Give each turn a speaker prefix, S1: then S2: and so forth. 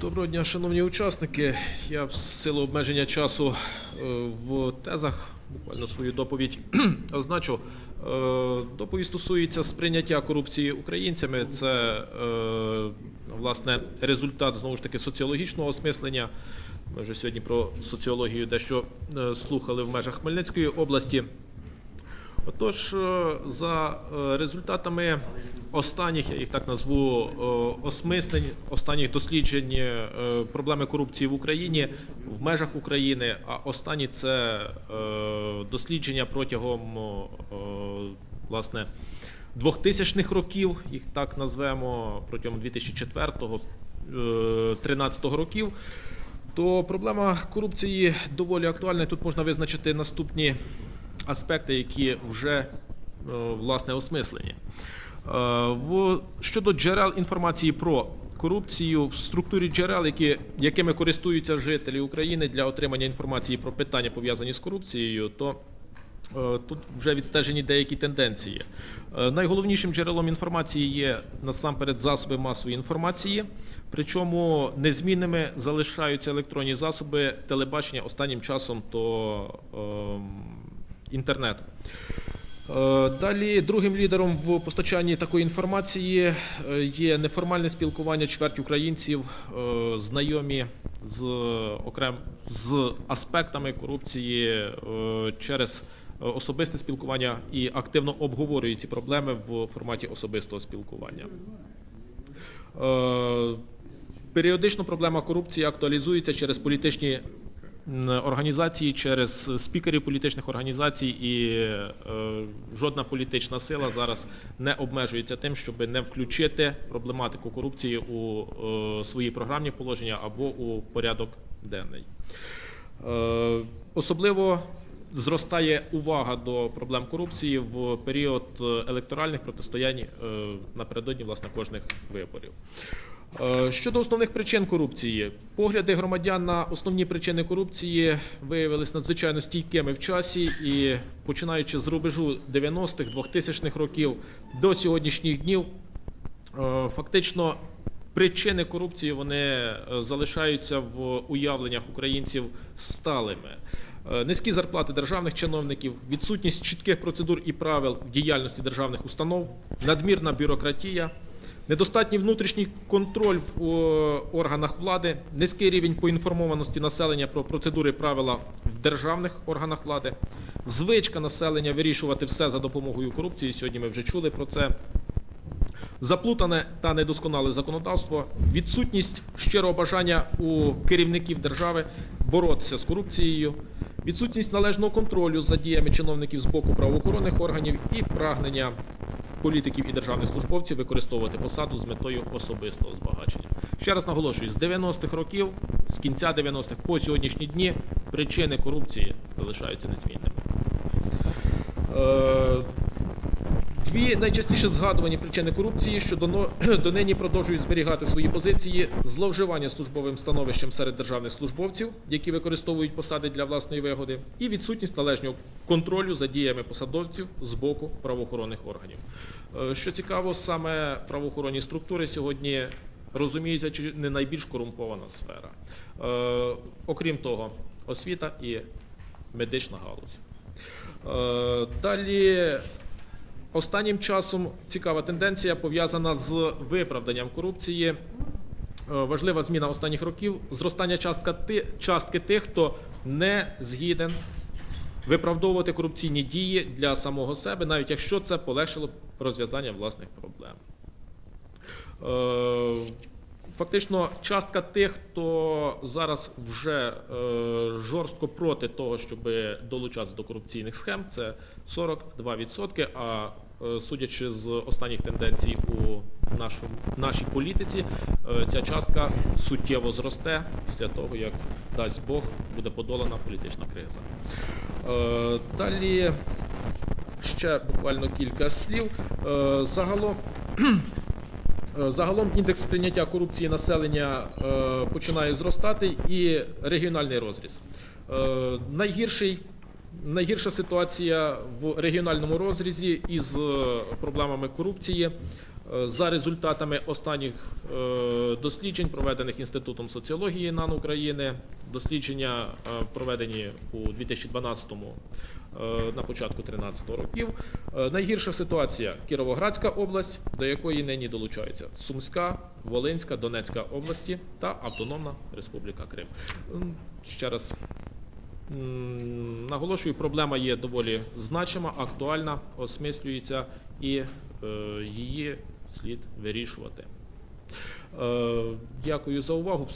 S1: Доброго дня, шановні учасники. Я в силу обмеження часу е, в тезах буквально свою доповідь означу. Е, Доповідь стосується сприйняття корупції українцями. Це е, власне результат знову ж таки соціологічного осмислення. Ми вже сьогодні про соціологію дещо слухали в межах Хмельницької області. Отож, е, за е, результатами останніх, я їх так назву, е, осмислень, останніх досліджень проблеми корупції в Україні в межах України, а останні це дослідження протягом власне 2000-х років, їх так назвемо протягом 2004-2013 років. То проблема корупції доволі актуальна. Тут можна визначити наступні аспекти, які вже е, власне осмислені. Е, щодо джерел інформації про корупцію в структурі джерел, які, якими користуються жителі України для отримання інформації про питання пов'язані з корупцією, то Е, Тут вже відстежені деякі тенденції. Найголовнішим джерелом інформації є насамперед засоби масової інформації, причому незмінними залишаються електронні засоби телебачення останнім часом то ем, інтернет. Е, Далі другим лідером в постачанні такої інформації е, є неформальне спілкування чверть українців, е, знайомі з окрем з аспектами корупції через особисте спілкування і активно обговорюють ці проблеми в форматі особистого спілкування. Періодично проблема корупції актуалізується через політичні організації, через спікерів політичних організацій, і е, жодна політична сила зараз не обмежується тим, щоб не включити проблематику корупції у е, свої програмні положення або у порядок денний. Е, Особливо зростає увага до проблем корупції в період електоральних протистоянь напередодні власне кожних виборів. Е, Щодо основних причин корупції, погляди громадян на основні причини корупції виявилися надзвичайно стійкими в часі і починаючи з рубежу 90-х, 2000-х років до сьогоднішніх днів, е, фактично причини корупції вони е, залишаються в уявленнях українців сталими. Низькі зарплати державних чиновників, відсутність чітких процедур і правил в діяльності державних установ, надмірна бюрократія, недостатній внутрішній контроль в органах влади, низький рівень поінформованості населення про процедури правила в державних органах влади, звичка населення вирішувати все за допомогою корупції. Сьогодні ми вже чули про це. Заплутане та недосконале законодавство, відсутність щирого бажання у керівників держави боротися з корупцією, відсутність належного контролю за діями чиновників з боку правоохоронних органів і прагнення політиків і державних службовців використовувати посаду з метою особистого збагачення. Ще раз наголошую, з 90-х років, з кінця 90-х по сьогоднішні дні причини корупції залишаються незмінними. Дві найчастіше згадувані причини корупції, що донині продовжують зберігати свої позиції: зловживання службовим становищем серед державних службовців, які використовують посади для власної вигоди, і відсутність належнього контролю за діями посадовців з боку правоохоронних органів. Е, Що цікаво, саме правоохоронні структури сьогодні розуміються чи не найбільш корумпована сфера. Е, Окрім того, освіта і медична галузь. Е, Далі Останнім часом цікава тенденція пов'язана з виправданням корупції. Е, Важлива зміна останніх років зростання частка частки тих, хто не згіден виправдовувати корупційні дії для самого себе, навіть якщо це полегшило розв'язання власних проблем. Фактично, частка тих, хто зараз вже е, жорстко проти того, щоб долучатися до корупційних схем, це 42%. А е, судячи з останніх тенденцій у нашому, нашій політиці, е, ця частка суттєво зросте після того, як дасть Бог буде подолана політична криза. Далі ще буквально кілька слів. Загалом. Е, Загалом індекс сприйняття корупції населення е, починає зростати і регіональний розріз. Е, найгірший, найгірша ситуація в регіональному розрізі із проблемами корупції За результатами останніх досліджень, проведених Інститутом соціології НАН України, дослідження проведені у 2012-му е, на початку 13 років. Е, Найгірша ситуація Кіровоградська область, до якої нині долучаються Сумська, Волинська, Донецька області та Автономна Республіка Крим. Ще раз наголошую, проблема є доволі значима, актуальна, осмислюється і е, її слід вирішувати. Е, Дякую за увагу.